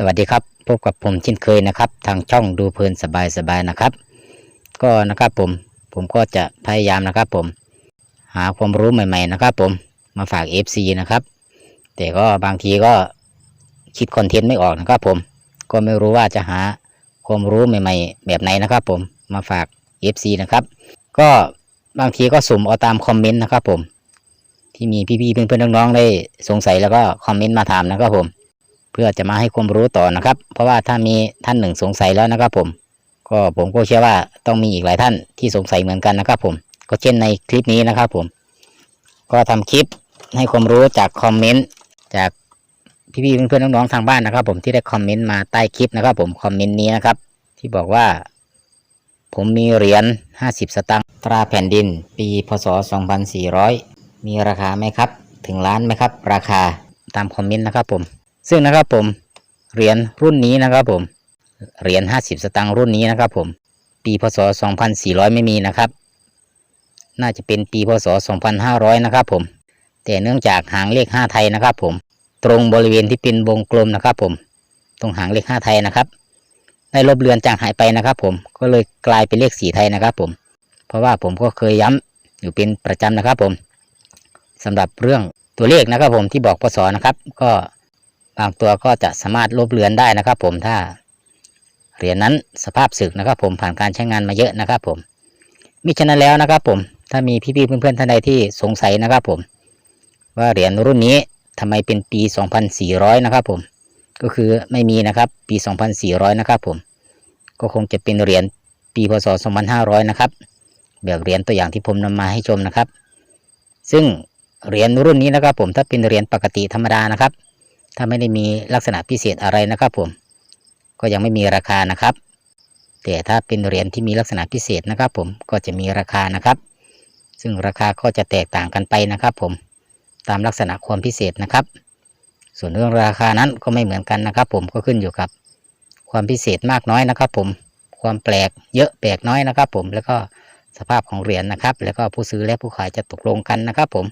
สวัสดีครับ พบกับผมเช่นเคยนะครับ ทางช่องดูเพลินสบายสบายนะครับ ก็นะครับผมผมก็จะพยายามนะครับ ผม หาความรู้ใหม่ๆนะครับ ผมมาฝาก FC นะครับ แต่ก็บางทีก็คิดคอนเทนต์ไม่ออกนะครับ ผมก็ไม่รู้ว่าจะหาความรู้ใหม่ ๆ แบบไหนนะครับ ผมมาฝาก FC นะครับ ก็บางทีก็สุ่มเอาตามคอมเมนต์นะครับ ผม ที่มีพี่ๆเพื่อนๆน้องๆได้สงสัยแล้วก็คอมเมนต์มาถามนะครับผม พื่อจะมาให้ความรู้ต่อนะครับ เพราะว่าถ้ามีท่านหนึ่งสงสัยแล้วนะครับ ผม ก็ผมก็เชื่อว่าต้องมีอีกหลายท่านที่สงสัยเหมือนกันนะครับ ผม ก็เช่นในคลิปนี้นะครับ ผม ก็ทำคลิปให้ความรู้จากคอมเมนต์จากพี่ๆเพื่อนๆน้องๆทางบ้านนะครับ ผมที่ได้คอมเมนต์มาใต้คลิปนะครับ ผมคอมเมนต์นี้นะครับ ที่บอกว่า ผมมีเหรียญ50 สตางค์ตราแผ่นดิน ปีพศ 2400 มีราคาไหมครับ ถึงล้านไหมครับ ราคาตามคอมเมนต์นะครับผม ซึ่งนะครับผมเหรียญรุ่นนี้นะครับผมเหรียญ50 สตางค์รุ่นนี้นะครับผมปีพศ 2400 ไม่มีนะครับ น่าจะเป็นปีพศ 2500 นะครับผม แต่เนื่องจากหางเลข 5 ไทยนะครับผม ตรงบริเวณที่เป็นวงกลมนะครับผม ตรงหางเลข 5 ไทยนะครับ ได้ลบเลือนจางหายไปนะครับผม ก็เลยกลายเป็นเลข 4 ไทยนะครับผม เพราะว่าผมก็เคยย้ำอยู่เป็นประจำนะครับผมสำหรับเรื่องตัวเลขนะครับผมที่บอกพศนะครับ ก็ บางตัวก็จะสามารถลบเลือนได้นะครับ ผมถ้าเหรียญนั้นสภาพสึกนะครับ ผมผ่านการใช้งานมาเยอะนะครับ ผมมิฉะนั้นแล้วนะครับ ผมถ้ามีพี่ๆเพื่อนๆท่านใดที่สงสัยนะครับ ผม ว่าเหรียญรุ่นนี้ทำไมเป็นปี 2400 นะครับ ผม ก็คือไม่มีนะครับปี 2400 นะครับ ผม ก็คงจะเป็นเหรียญปีพศ 2500 นะครับ แบบเหรียญตัวอย่างที่ผมนำมาให้ชมนะครับ ซึ่งเหรียญรุ่นนี้นะครับ ผมถ้าเป็นเหรียญปกติธรรมดานะครับ ถ้าไม่ได้มีลักษณะพิเศษอะไรนะครับ ผม ก็ยังไม่มีราคานะครับ แต่ถ้าเป็นเหรียญที่มีลักษณะพิเศษนะครับ ผมก็จะมีราคานะครับ ซึ่งราคาก็จะแตกต่างกันไปนะครับ ผมตามลักษณะความพิเศษนะครับ ส่วนเรื่องราคานั้นก็ไม่เหมือนกันนะครับ ผมก็ขึ้นอยู่กับ ความพิเศษมากน้อยนะครับ ผม ความแปลกเยอะแปลกน้อยนะครับ ผมแล้วก็สภาพของเหรียญนะครับ แล้วก็ผู้ซื้อและผู้ขายจะตกลงกันนะครับ ผม